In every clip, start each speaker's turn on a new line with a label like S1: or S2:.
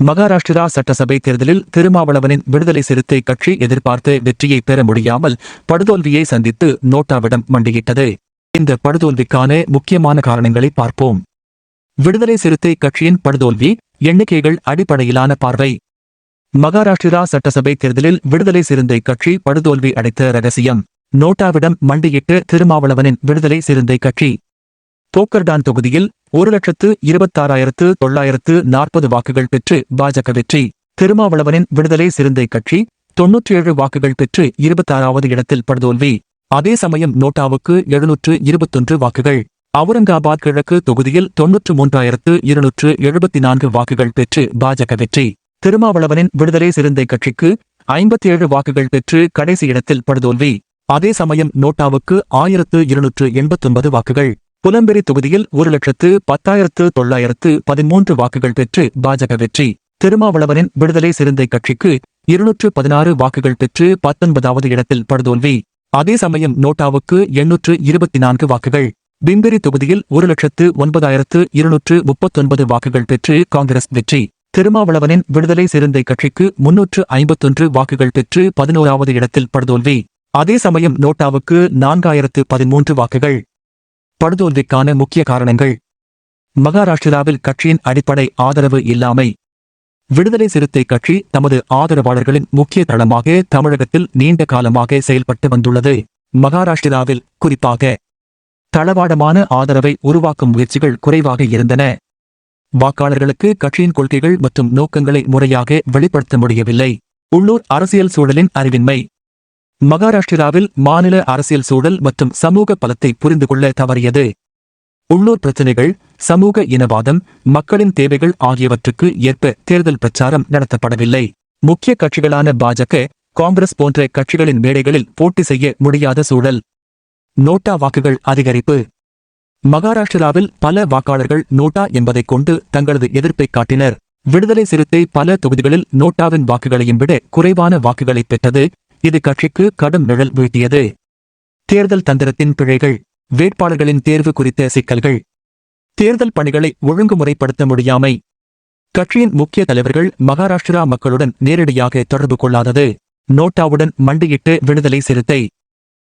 S1: மகாராஷ்டிரா சட்டசபை தேர்தலில் திருமாவளவனின் விடுதலை சிறுத்தை கட்சி எதிர்பார்த்த வெற்றியை பெற முடியாமல் படுதோல்வியை சந்தித்து நோட்டாவிடம் மண்டியிட்டது. இந்த படுதோல்விக்கான முக்கியமான காரணங்களை பார்ப்போம். விடுதலை சிறுத்தை கட்சியின் படுதோல்வி எண்ணிக்கைகள் அடிப்படையிலான பார்வை. மகாராஷ்டிரா சட்டசபை தேர்தலில் விடுதலை சிறுத்தை கட்சி படுதோல்வி அடைத்த ரகசியம். நோட்டாவிடம் மண்டியிட்டு திருமாவளவனின் விடுதலை சிறுத்தை கட்சி. போக்கர்டான் தொகுதியில் ஒரு லட்சத்து இருபத்தாறாயிரத்து தொள்ளாயிரத்து நாற்பது வாக்குகள் பெற்று பாஜக வெற்றி. திருமாவளவனின் விடுதலை சிறுத்தை கட்சி தொன்னூற்றி ஏழு வாக்குகள் பெற்று இருபத்தாறாவது இடத்தில் படுதோல்வி. அதே சமயம் நோட்டாவுக்கு எழுநூற்று இருபத்தொன்று வாக்குகள். அவுரங்காபாத் கிழக்கு தொகுதியில் தொன்னூற்று மூன்றாயிரத்து இருநூற்று எழுபத்தி நான்கு வாக்குகள் பெற்று பாஜக வெற்றி. திருமாவளவனின் விடுதலை சிறந்தை கட்சிக்கு ஐம்பத்தி ஏழு வாக்குகள் பெற்று கடைசி இடத்தில் படுதோல்வி. அதே சமயம் நோட்டாவுக்கு ஆயிரத்து இருநூற்று எண்பத்தொன்பது வாக்குகள். புலம்பெரி தொகுதியில் ஒரு லட்சத்து பத்தாயிரத்து தொள்ளாயிரத்து பதிமூன்று வாக்குகள் பெற்று பாஜக வெற்றி. திருமாவளவனின் விடுதலை சிறுத்தை கட்சிக்கு இருநூற்று பதினாறு வாக்குகள் பெற்று பத்தொன்பதாவது இடத்தில் படுதோல்வி. அதே சமயம் நோட்டாவுக்கு எண்ணூற்று இருபத்தி நான்கு வாக்குகள். பிம்பெரி தொகுதியில் ஒரு லட்சத்து ஒன்பதாயிரத்து இருநூற்று முப்பத்தொன்பது வாக்குகள் பெற்று காங்கிரஸ் வெற்றி. திருமாவளவனின் விடுதலை சிறுத்தை கட்சிக்கு முன்னூற்று ஐம்பத்தொன்று வாக்குகள் பெற்று பதினோராவது இடத்தில் படுதோல்வி. அதே சமயம் நோட்டாவுக்கு நான்காயிரத்து பதிமூன்று வாக்குகள். படுதோல்விக்கான முக்கிய காரணங்கள். மகாராஷ்டிராவில் கட்சியின் அடிப்படை ஆதரவு இல்லாமை. விடுதலை சிறுத்தை கட்சி தமது ஆதரவாளர்களின் முக்கிய தளமாக தமிழகத்தில் நீண்ட காலமாக செயல்பட்டு வந்துள்ளது. மகாராஷ்டிராவில் குறிப்பாக தளவாடமான ஆதரவை உருவாக்கும் முயற்சிகள் குறைவாக இருந்தன. வாக்காளர்களுக்கு கட்சியின் கொள்கைகள் மற்றும் நோக்கங்களை முறையாக வெளிப்படுத்த முடியவில்லை. உள்ளூர் அரசியல் சூழலின் அறிவின்மை. மகாராஷ்டிராவில் மாநில அரசியல் சூழல் மற்றும் சமூக பலத்தை புரிந்து கொள்ள தவறியது. உள்ளூர் பிரச்சினைகள் சமூக இனவாதம் மக்களின் தேவைகள் ஆகியவற்றுக்கு ஏற்ப தேர்தல் பிரச்சாரம் நடத்தப்படவில்லை. முக்கிய கட்சிகளான பாஜக காங்கிரஸ் போன்ற கட்சிகளின் மேடைகளில் போட்டி செய்ய முடியாத சூழல். நோட்டா வாக்குகள் அதிகரிப்பு. மகாராஷ்டிராவில் பல வாக்காளர்கள் நோட்டா என்பதைக் கொண்டு தங்களது எதிர்ப்பை காட்டினர். விடுதலை சிறுத்தை பல தொகுதிகளில் நோட்டாவின் வாக்குகளையும் விட குறைவான வாக்குகளை பெற்றது. இது கட்சிக்கு கடும் நிழல் வீழ்த்தியது. தேர்தல் தந்திரத்தின் பிழைகள் வேட்பாளர்களின் தேர்வு குறித்த சிக்கல்கள். தேர்தல் பணிகளை ஒழுங்குமுறைப்படுத்த முடியாமை. கட்சியின் முக்கிய தலைவர்கள் மகாராஷ்டிரா மக்களுடன் நேரடியாக தொடர்பு கொள்ளாதது. நோட்டாவுடன் மண்டியிட்டு விடுதலை சிறுத்தை.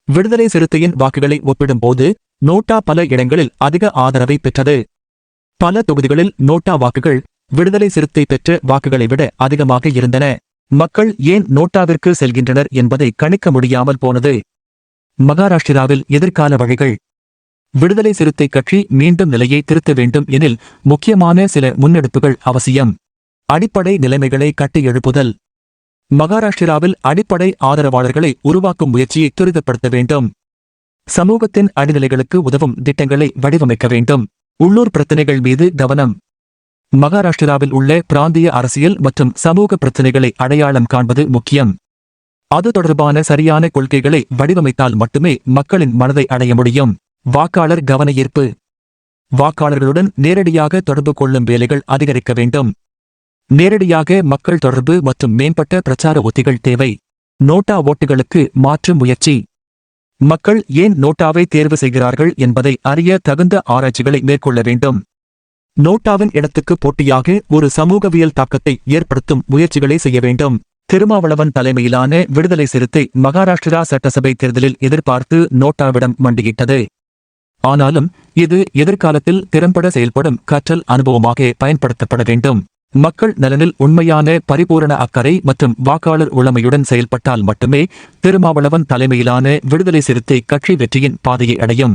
S1: விடுதலை சிறுத்தையின் வாக்குகளை ஒப்பிடும்போது நோட்டா பல இடங்களில் அதிக ஆதரவை பெற்றது. பல தொகுதிகளில் நோட்டா வாக்குகள் விடுதலை சிறுத்தை பெற்ற வாக்குகளை விட அதிகமாக இருந்தன. மக்கள் ஏன் நோட்டாவிற்கு செல்கின்றனர் என்பதை கணிக்க முடியாமல் போனது? மகாராஷ்டிராவில் எதிர்கால வழிகள் விடுதலை சிறுத்தை கட்சி மீண்டும் நிலையை திருத்த வேண்டும் எனில் முக்கியமான சில முன்னெடுப்புகள் அவசியம். அடிப்படை நிலைமைகளை கட்டி எழுப்புதல். மகாராஷ்டிராவில் அடிப்படை ஆதரவாளர்களை உருவாக்கும் முயற்சியை துரிதப்படுத்த வேண்டும். சமூகத்தின் அடிநிலைகளுக்கு உதவும் திட்டங்களை வடிவமைக்க வேண்டும். உள்ளூர் பிரச்சினைகள் மீது கவனம். மகாராஷ்டிராவில் உள்ள பிராந்திய அரசியல் மற்றும் சமூக பிரச்சினைகளை அடையாளம் காண்பது முக்கியம். அது தொடர்பான சரியான கொள்கைகளை வடிவமைத்தால் மட்டுமே மக்களின் மனதை அடைய முடியும். வாக்காளர் கவன ஈர்ப்பு வாக்காளர்களுடன் நேரடியாக தொடர்பு கொள்ளும் வேலைகள் அதிகரிக்க வேண்டும். நேரடியாக மக்கள் தொடர்பு மற்றும் மேம்பட்ட பிரச்சார உத்திகள் தேவை. நோட்டா ஓட்டுகளுக்கு மாற்று முயற்சி. மக்கள் ஏன் நோட்டாவை தேர்வு செய்கிறார்கள் என்பதை அறிய தகுந்த ஆராய்ச்சிகளை மேற்கொள்ள வேண்டும். நோட்டாவின் இடத்துக்கு போட்டியாக ஒரு சமூகவியல் தாக்கத்தை ஏற்படுத்தும் முயற்சிகளை செய்ய வேண்டும். திருமாவளவன் தலைமையிலான விடுதலை சிறுத்தை மகாராஷ்டிரா சட்டசபை தேர்தலில் எதிர்பார்த்து நோட்டாவிடம் மண்டியிட்டது. ஆனாலும் இது எதிர்காலத்தில் திறம்பட செயல்படும் கற்றல் அனுபவமாக பயன்படுத்தப்பட வேண்டும். மக்கள் நலனில் உண்மையான பரிபூரண அக்கறை மற்றும் வாக்காளர் உளமையுடன் செயல்பட்டால் மட்டுமே திருமாவளவன் தலைமையிலான விடுதலை சிறுத்தை கட்சி வெற்றியின் பாதையை அடையும்.